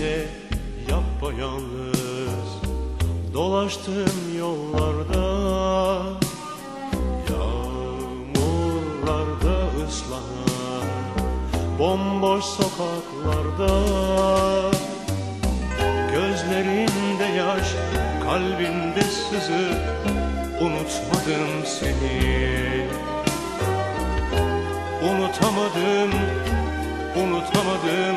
gece yapayalnız Dolaştım yollarda. Yağmurlarda ıslanan Bomboş sokaklarda. Gözlerimde yaş, kalbimde sızı Unutmadım seni. Unutamadım, unutamadım.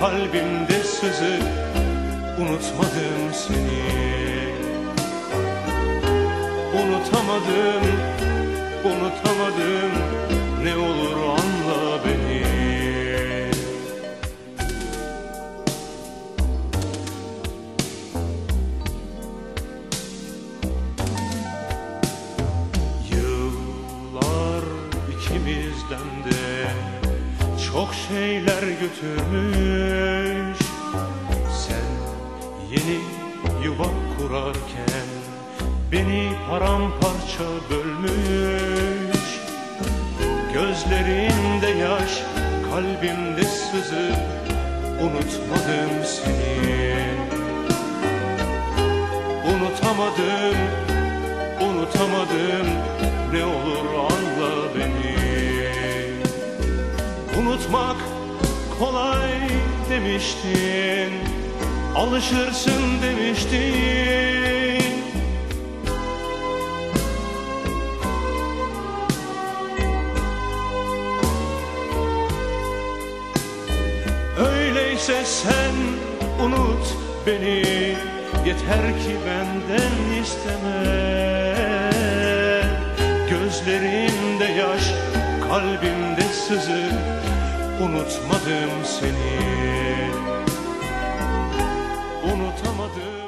kalbimde sızı Unutmadım seni. Unutamadım, unutamadım Ne olur anla beni. Yıllar ikimizden de çok şeyler götürmüş. Sen yeni yuva kurarken beni paramparça bölmüş. Gözlerinde yaş, kalbimde sızı Unutmadım seni. Unutamadım, unutamadım Ne olur anla Unutmak kolay demiştin Alışırsın demiştin. Öyleyse sen unut beni Yeter ki benden isteme. Gözlerimde yaş, kalbimde sızı Unutmadım seni. Unutamadım.